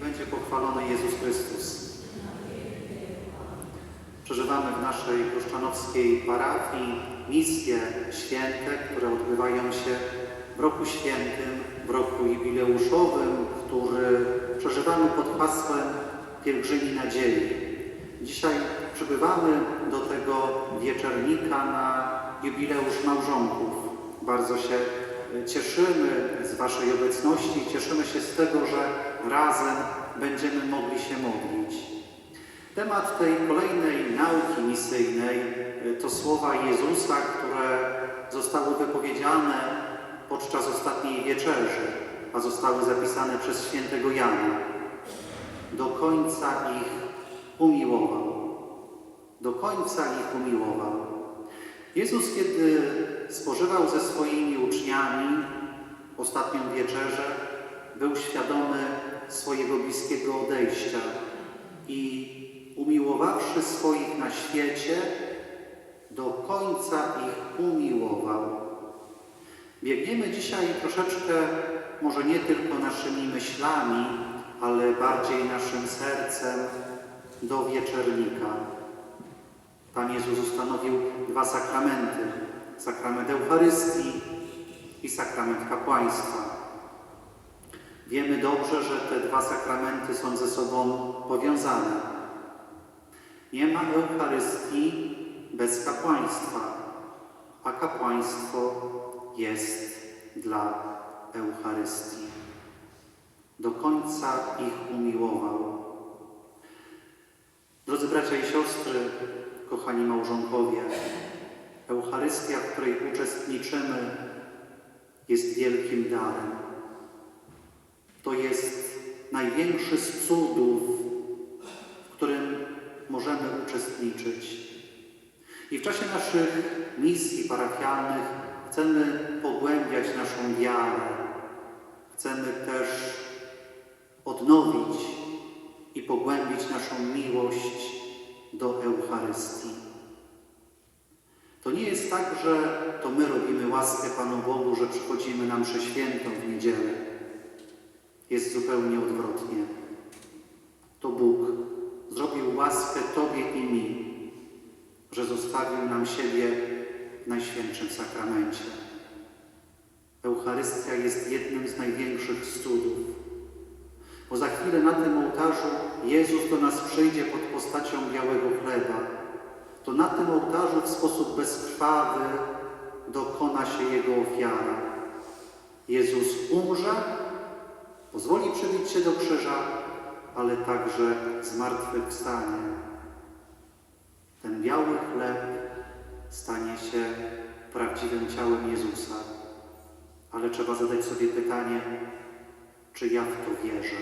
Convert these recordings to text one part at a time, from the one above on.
Będzie pochwalony Jezus Chrystus. Przeżywamy w naszej koszczanowskiej parafii misje święte, które odbywają się w roku świętym, w roku jubileuszowym, który przeżywamy pod hasłem Pielgrzymi Nadziei. Dzisiaj przybywamy do tego wieczernika na jubileusz małżonków. Bardzo się cieszymy z Waszej obecności, cieszymy się z tego, że razem będziemy mogli się modlić. Temat tej kolejnej nauki misyjnej y, to słowa Jezusa, które zostały wypowiedziane podczas ostatniej wieczerzy, a zostały zapisane przez świętego Jana. Do końca ich umiłował. Do końca ich umiłował. Jezus, kiedy spożywał ze swoimi uczniami ostatnią wieczerzę, był świadomy swojego bliskiego odejścia i umiłowawszy swoich na świecie, do końca ich umiłował. Biegniemy dzisiaj troszeczkę, może nie tylko naszymi myślami, ale bardziej naszym sercem do wieczernika. Pan Jezus ustanowił dwa sakramenty: sakrament Eucharystii i sakrament kapłaństwa. Wiemy dobrze, że te dwa sakramenty są ze sobą powiązane. Nie ma Eucharystii bez kapłaństwa, a kapłaństwo jest dla Eucharystii. Do końca ich umiłował. Drodzy bracia i siostry, kochani małżonkowie, Eucharystia, w której uczestniczymy, jest wielkim darem. To jest największy z cudów, w którym możemy uczestniczyć. I w czasie naszych misji parafialnych chcemy pogłębiać naszą wiarę. Chcemy też odnowić i pogłębić naszą miłość do Eucharystii. To nie jest tak, że to my robimy łaskę Panu Bogu, że przychodzimy na mszę świętą w niedzielę. Jest zupełnie odwrotnie. To Bóg zrobił łaskę Tobie i mi, że zostawił nam siebie w Najświętszym Sakramencie. Eucharystia jest jednym z największych cudów, bo za chwilę na tym ołtarzu Jezus do nas przyjdzie pod postacią białego chleba. To na tym ołtarzu w sposób bezkrwawy dokona się Jego ofiara. Jezus umrze, pozwoli przybić się do krzyża, ale także zmartwychwstanie. Ten biały chleb stanie się prawdziwym ciałem Jezusa. Ale trzeba zadać sobie pytanie, czy ja w to wierzę?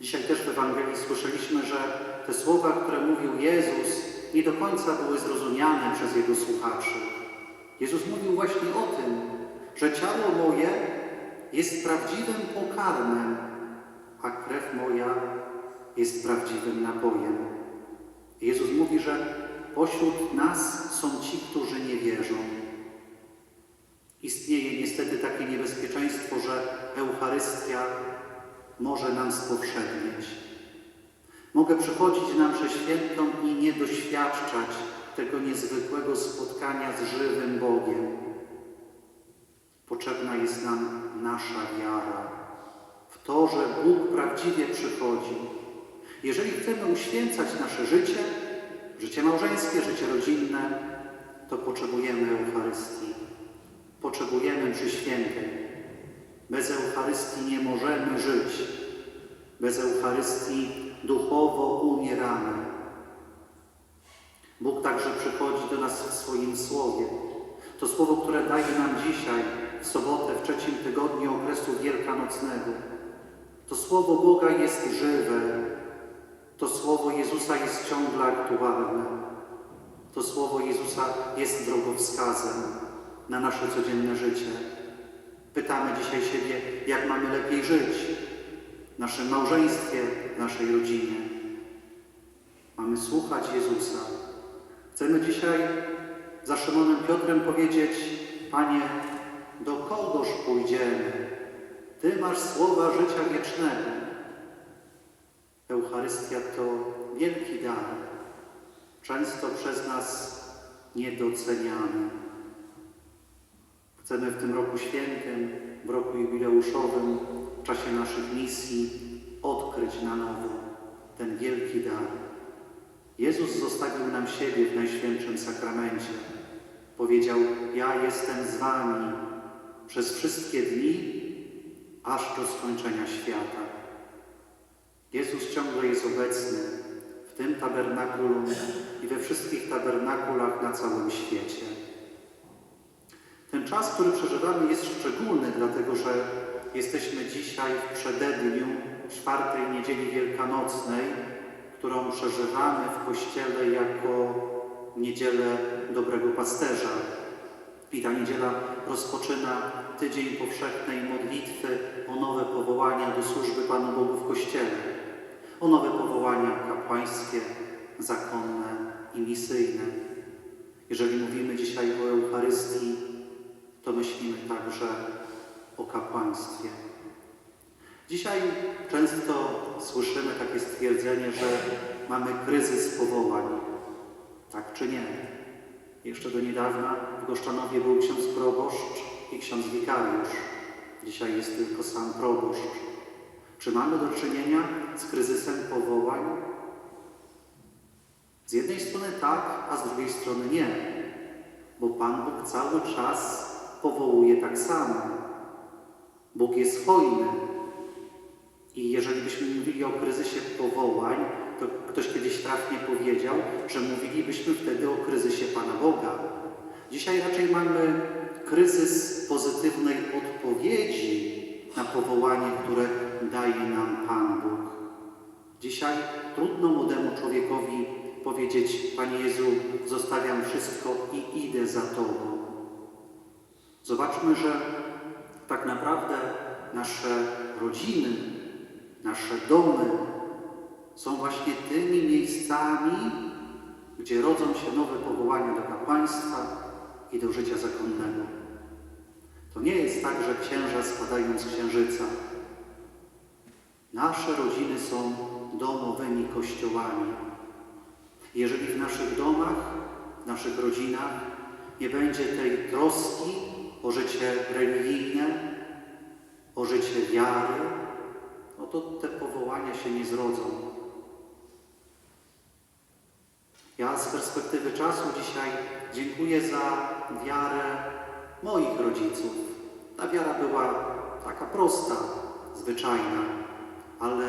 Dzisiaj też w Ewangelii słyszeliśmy, że te słowa, które mówił Jezus, nie do końca były zrozumiane przez Jego słuchaczy. Jezus mówił właśnie o tym, że ciało moje jest prawdziwym pokarmem, a krew moja jest prawdziwym napojem. Jezus mówi, że pośród nas są ci, którzy nie wierzą. Istnieje niestety takie niebezpieczeństwo, że Eucharystia może nam spowszednieć. Mogę przychodzić na mszę świętą i nie doświadczać tego niezwykłego spotkania z żywym Bogiem. Potrzebna jest nam nasza wiara w to, że Bóg prawdziwie przychodzi. Jeżeli chcemy uświęcać nasze życie, życie małżeńskie, życie rodzinne, to potrzebujemy Eucharystii. Potrzebujemy mszy świętej. Bez Eucharystii nie możemy żyć. Bez Eucharystii duchowo umieramy. Bóg także przychodzi do nas w swoim Słowie. To Słowo, które daje nam dzisiaj, w sobotę, w trzecim tygodniu okresu wielkanocnego. To Słowo Boga jest żywe. To Słowo Jezusa jest ciągle aktualne. To Słowo Jezusa jest drogowskazem na nasze codzienne życie. Pytamy dzisiaj siebie, jak mamy lepiej żyć w naszym małżeństwie, w naszej rodzinie. Mamy słuchać Jezusa. Chcemy dzisiaj za Szymonem Piotrem powiedzieć, Panie, do kogoż pójdziemy? Ty masz słowa życia wiecznego. Eucharystia to wielki dar, często przez nas niedoceniany. Chcemy w tym roku świętym, w roku jubileuszowym, w czasie naszych misji odkryć na nowo ten wielki dar. Jezus zostawił nam siebie w Najświętszym Sakramencie. Powiedział, ja jestem z wami przez wszystkie dni, aż do skończenia świata. Jezus ciągle jest obecny w tym tabernakulum i we wszystkich tabernakulach na całym świecie. Ten czas, który przeżywamy, jest szczególny, dlatego że jesteśmy dzisiaj w przededniu czwartej niedzieli wielkanocnej, którą przeżywamy w Kościele jako niedzielę Dobrego Pasterza. I ta niedziela rozpoczyna tydzień powszechnej modlitwy o nowe powołania do służby Panu Bogu w Kościele, o nowe powołania kapłańskie, zakonne i misyjne. Jeżeli mówimy dzisiaj o Eucharystii, to myślimy także o kapłaństwie. Dzisiaj często słyszymy takie stwierdzenie, że mamy kryzys powołań. Tak czy nie? Jeszcze do niedawna w Goszczanowie był ksiądz proboszcz i ksiądz wikariusz. Dzisiaj jest tylko sam proboszcz. Czy mamy do czynienia z kryzysem powołań? Z jednej strony tak, a z drugiej strony nie, bo Pan Bóg cały czas powołuje tak samo. Bóg jest hojny. I jeżeli byśmy mówili o kryzysie powołań, ktoś kiedyś trafnie powiedział, że mówilibyśmy wtedy o kryzysie Pana Boga. Dzisiaj raczej mamy kryzys pozytywnej odpowiedzi na powołanie, które daje nam Pan Bóg. Dzisiaj trudno młodemu człowiekowi powiedzieć: Panie Jezu, zostawiam wszystko i idę za Tobą. Zobaczmy, że tak naprawdę nasze rodziny, nasze domy są właśnie tymi miejscami, gdzie rodzą się nowe powołania do kapłaństwa i do życia zakonnego. To nie jest tak, że księża spadają z księżyca. Nasze rodziny są domowymi kościołami. Jeżeli w naszych domach, w naszych rodzinach nie będzie tej troski o życie religijne, o życie wiary, no to te powołania się nie zrodzą. Ja z perspektywy czasu dzisiaj dziękuję za wiarę moich rodziców. Ta wiara była taka prosta, zwyczajna, ale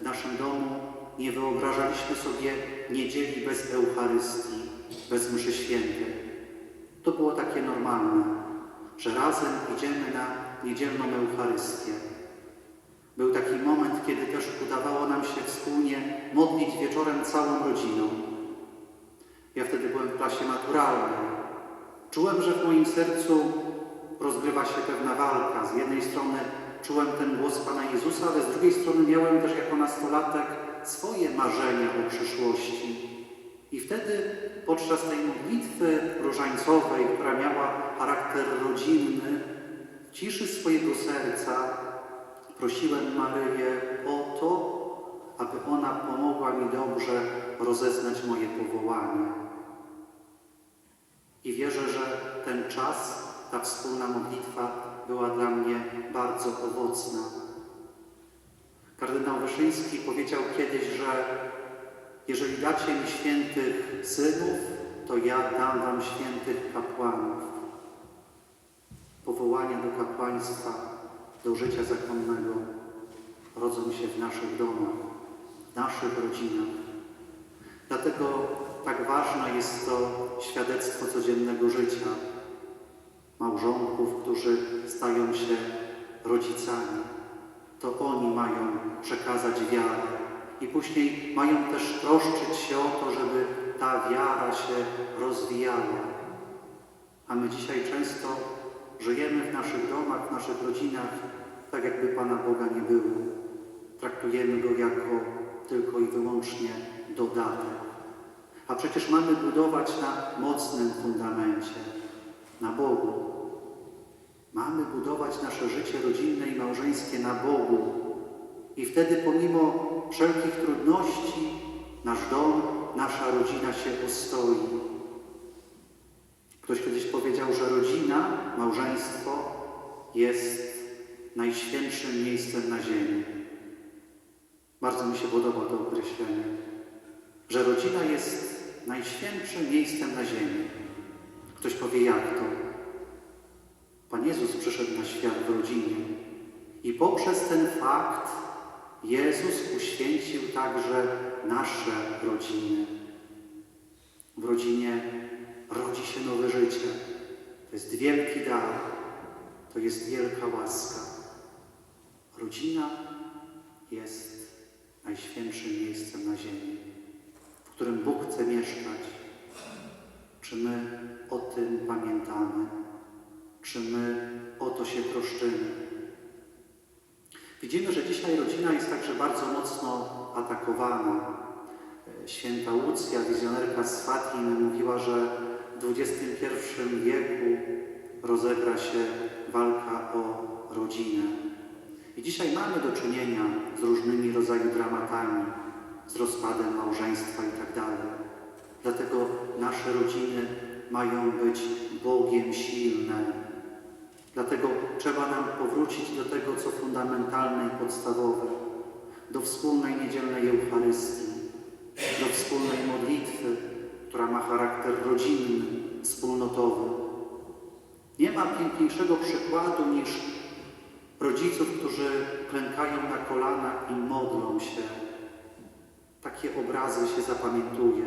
w naszym domu nie wyobrażaliśmy sobie niedzieli bez Eucharystii, bez mszy świętej. To było takie normalne, że razem idziemy na niedzielną Eucharystię. Był taki moment, kiedy też udawało nam się wspólnie modlić wieczorem całą rodziną. Ja wtedy byłem w klasie maturalnej. Czułem, że w moim sercu rozgrywa się pewna walka. Z jednej strony czułem ten głos Pana Jezusa, ale z drugiej strony miałem też jako nastolatek swoje marzenia o przyszłości. I wtedy podczas tej modlitwy różańcowej, która miała charakter rodzinny, w ciszy swojego serca prosiłem Maryję o to, aby ona pomogła mi dobrze rozeznać moje powołanie. I wierzę, że ten czas, ta wspólna modlitwa była dla mnie bardzo owocna. Kardynał Wyszyński powiedział kiedyś, że jeżeli dacie mi świętych synów, to ja dam wam świętych kapłanów. Powołania do kapłaństwa, do życia zakonnego rodzą się w naszych domach, w naszych rodzinach. Dlatego tak ważne jest to świadectwo codziennego życia małżonków, którzy stają się rodzicami. To oni mają przekazać wiarę i później mają też troszczyć się o to, żeby ta wiara się rozwijała. A my dzisiaj często żyjemy w naszych domach, w naszych rodzinach, tak jakby Pana Boga nie było. Traktujemy Go jako tylko i wyłącznie dodatek. A przecież mamy budować na mocnym fundamencie, na Bogu. Mamy budować nasze życie rodzinne i małżeńskie na Bogu. I wtedy pomimo wszelkich trudności nasz dom, nasza rodzina się ostoi. Ktoś kiedyś powiedział, że rodzina, małżeństwo jest najświętszym miejscem na ziemi. Bardzo mi się podoba to określenie, że rodzina jest najświętszym miejscem na ziemi. Ktoś powie, jak to? Pan Jezus przyszedł na świat w rodzinie i poprzez ten fakt Jezus uświęcił także nasze rodziny. W rodzinie rodzi się nowe życie. To jest wielki dar, to jest wielka łaska. Rodzina jest najświętszym miejscem na ziemi, którym Bóg chce mieszkać. Czy my o tym pamiętamy? Czy my o to się troszczymy? Widzimy, że dzisiaj rodzina jest także bardzo mocno atakowana. Święta Łucja, wizjonerka z Fatim, mówiła, że w XXI wieku rozegra się walka o rodzinę. I dzisiaj mamy do czynienia z różnymi rodzajami dramatami, z rozpadem małżeństwa itd. Dlatego nasze rodziny mają być Bogiem silne. Dlatego trzeba nam powrócić do tego, co fundamentalne i podstawowe, do wspólnej niedzielnej Eucharystii, do wspólnej modlitwy, która ma charakter rodzinny, wspólnotowy. Nie ma piękniejszego przykładu niż rodziców, którzy klękają na kolanach i modlą się. Takie obrazy się zapamiętuje.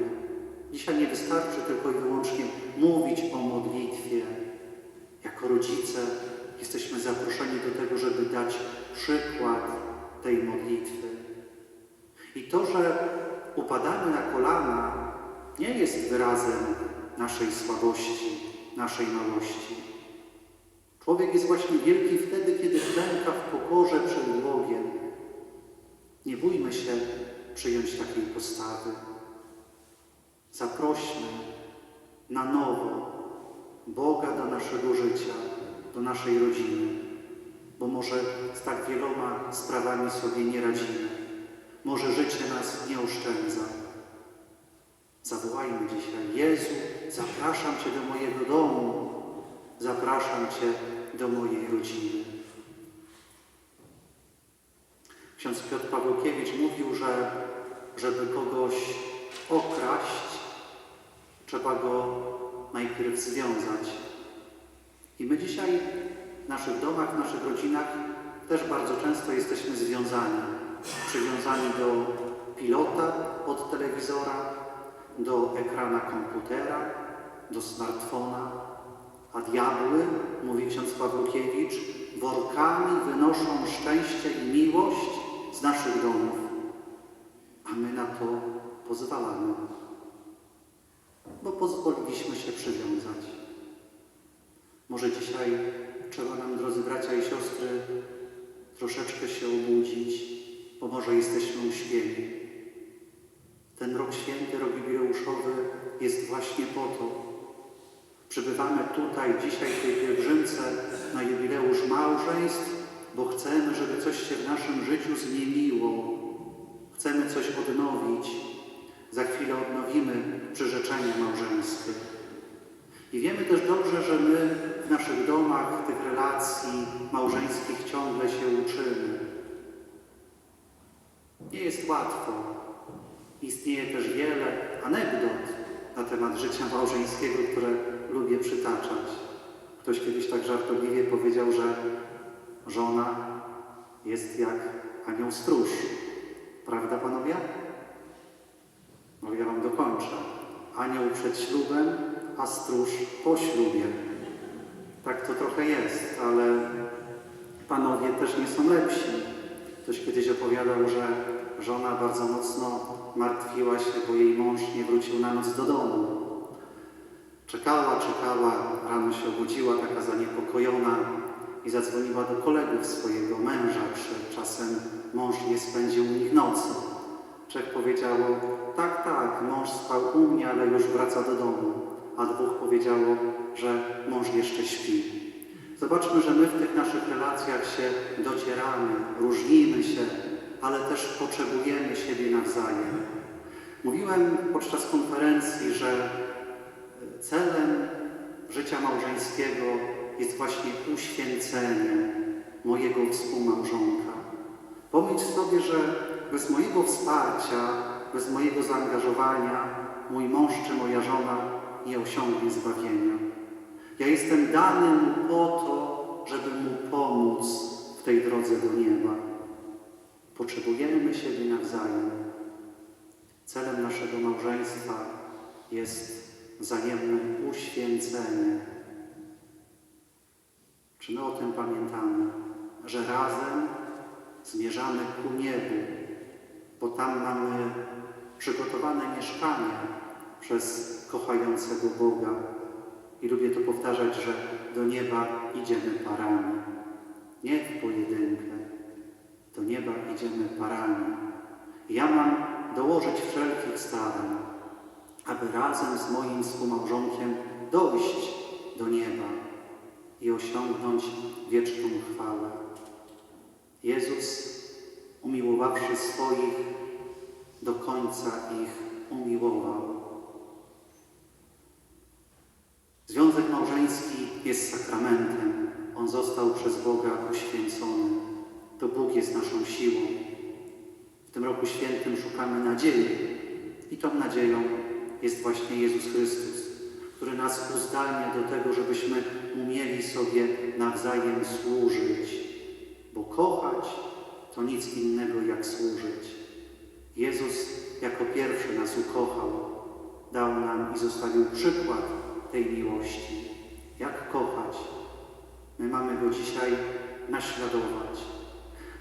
Dzisiaj nie wystarczy tylko i wyłącznie mówić o modlitwie. Jako rodzice jesteśmy zaproszeni do tego, żeby dać przykład tej modlitwy. I to, że upadamy na kolana, nie jest wyrazem naszej słabości, naszej małości. Człowiek jest właśnie wielki wtedy, kiedy klęka w pokorze przed Bogiem. Nie bójmy się przyjąć takiej postawy. Zaprośmy na nowo Boga do naszego życia, do naszej rodziny, bo może z tak wieloma sprawami sobie nie radzimy. Może życie nas nie oszczędza. Zawołajmy dzisiaj, Jezu, zapraszam Cię do mojego domu, zapraszam Cię do mojej rodziny. Ksiądz Piotr Pawłkiewicz mówił, że żeby kogoś okraść, trzeba go najpierw związać. I my dzisiaj w naszych domach, w naszych rodzinach też bardzo często jesteśmy związani. Przywiązani do pilota od telewizora, do ekrana komputera, do smartfona, a diabły, mówi ksiądz Pawłkiewicz, workami wynoszą szczęście i miłość z naszych domów, my na to pozwalamy, bo pozwoliliśmy się przywiązać. Może dzisiaj trzeba nam, drodzy bracia i siostry, troszeczkę się obudzić, bo może jesteśmy uśpieni. Ten rok święty, rok jubileuszowy jest właśnie po to. Przybywamy tutaj dzisiaj w tej pielgrzymce na jubileusz małżeństw, bo chcemy, żeby coś się w naszym życiu zmieniło. Chcemy coś odnowić. Za chwilę odnowimy przyrzeczenie małżeńskie. I wiemy też dobrze, że my w naszych domach tych relacji małżeńskich ciągle się uczymy. Nie jest łatwo. Istnieje też wiele anegdot na temat życia małżeńskiego, które lubię przytaczać. Ktoś kiedyś tak żartobliwie powiedział, że żona jest jak anioł stróż. Prawda, panowie? No ja wam dokończę. Anioł przed ślubem, a stróż po ślubie. Tak to trochę jest, ale panowie też nie są lepsi. Ktoś kiedyś opowiadał, że żona bardzo mocno martwiła się, bo jej mąż nie wrócił na noc do domu. Czekała, czekała, rano się obudziła, taka zaniepokojona i zadzwoniła do kolegów swojego męża, czy czasem mąż nie spędził u nich nocy. Trzech powiedziało, tak, tak, mąż spał u mnie, ale już wraca do domu. A dwóch powiedziało, że mąż jeszcze śpi. Zobaczmy, że my w tych naszych relacjach się docieramy, różnimy się, ale też potrzebujemy siebie nawzajem. Mówiłem podczas konferencji, że celem życia małżeńskiego jest właśnie uświęcenie mojego współmałżonka. Pomyśl sobie, że bez mojego wsparcia, bez mojego zaangażowania mój mąż czy moja żona nie osiągnie zbawienia. Ja jestem dany mu po to, żeby mu pomóc w tej drodze do nieba. Potrzebujemy siebie nawzajem. Celem naszego małżeństwa jest wzajemne uświęcenie. Czy my o tym pamiętamy, że razem zmierzamy ku niebu, bo tam mamy przygotowane mieszkanie przez kochającego Boga. I lubię to powtarzać, że do nieba idziemy parami. Nie w pojedynkę. Do nieba idziemy parami. Ja mam dołożyć wszelkich starań, aby razem z moim współmałżonkiem dojść do nieba i osiągnąć wieczną chwałę. Jezus, umiłowawszy swoich, do końca ich umiłował. Związek małżeński jest sakramentem. On został przez Boga uświęcony. To Bóg jest naszą siłą. W tym roku świętym szukamy nadziei. I tą nadzieją jest właśnie Jezus Chrystus, który nas uzdalnia do tego, żebyśmy umieli sobie nawzajem służyć. Bo kochać to nic innego jak służyć. Jezus jako pierwszy nas ukochał, dał nam i zostawił przykład tej miłości. Jak kochać? My mamy go dzisiaj naśladować.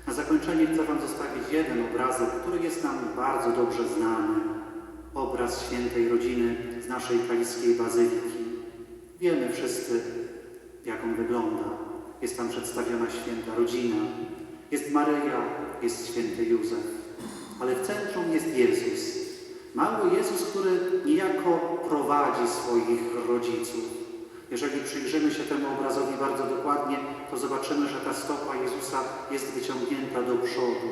Na zakończenie chcę Wam zostawić jeden obrazek, który jest nam bardzo dobrze znany. Obraz świętej rodziny z naszej kaliskiej bazyliki. Wiemy wszyscy, jak on wygląda. Jest tam przedstawiona święta rodzina. Jest Maryja, jest święty Józef. Ale w centrum jest Jezus. Mały Jezus, który niejako prowadzi swoich rodziców. Jeżeli przyjrzymy się temu obrazowi bardzo dokładnie, to zobaczymy, że ta stopa Jezusa jest wyciągnięta do przodu.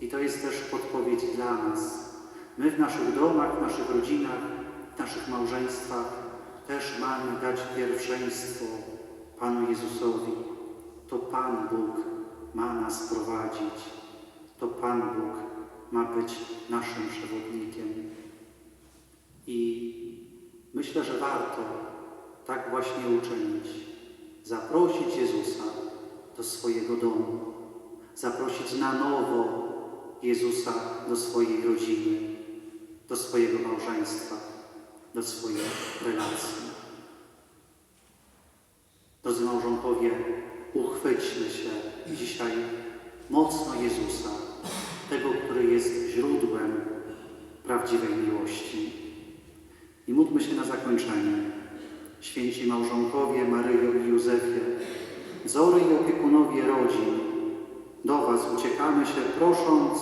I to jest też podpowiedź dla nas. My w naszych domach, w naszych rodzinach, w naszych małżeństwach też mamy dać pierwszeństwo Panu Jezusowi. To Pan Bóg ma nas prowadzić. To Pan Bóg ma być naszym przewodnikiem. I myślę, że warto tak właśnie uczynić. Zaprosić Jezusa do swojego domu. Zaprosić na nowo Jezusa do swojej rodziny, do swojego małżeństwa, do swojej relacji. Drodzy małżonkowie, uchwyćmy się dzisiaj mocno Jezusa, tego, który jest źródłem prawdziwej miłości. I módlmy się na zakończenie. Święci małżonkowie Maryjo i Józefie, wzory i opiekunowie rodzin, do Was uciekamy się prosząc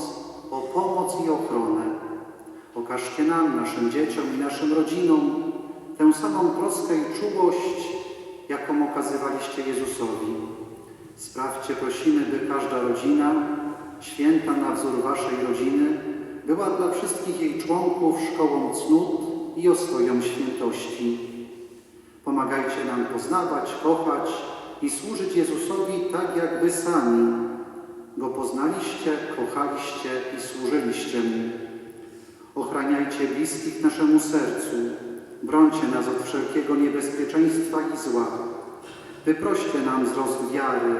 o pomoc i ochronę. Okażcie nam, naszym dzieciom i naszym rodzinom tę samą troskę i czułość, jaką okazywaliście Jezusowi. Sprawdźcie, prosimy, by każda rodzina, święta na wzór Waszej rodziny, była dla wszystkich jej członków szkołą cnót i ostoją świętości. Pomagajcie nam poznawać, kochać i służyć Jezusowi tak, jak Wy sami Go poznaliście, kochaliście i służyliście Mu. Ochraniajcie bliskich naszemu sercu, brońcie nas od wszelkiego niebezpieczeństwa i zła. Wyproście nam wzrost wiary.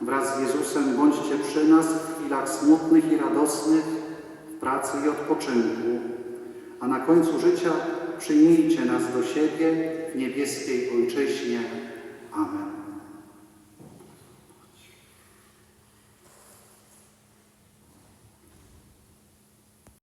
Wraz z Jezusem bądźcie przy nas w chwilach smutnych i radosnych, w pracy i odpoczynku. A na końcu życia przyjmijcie nas do siebie w niebieskiej Ojczyźnie. Amen.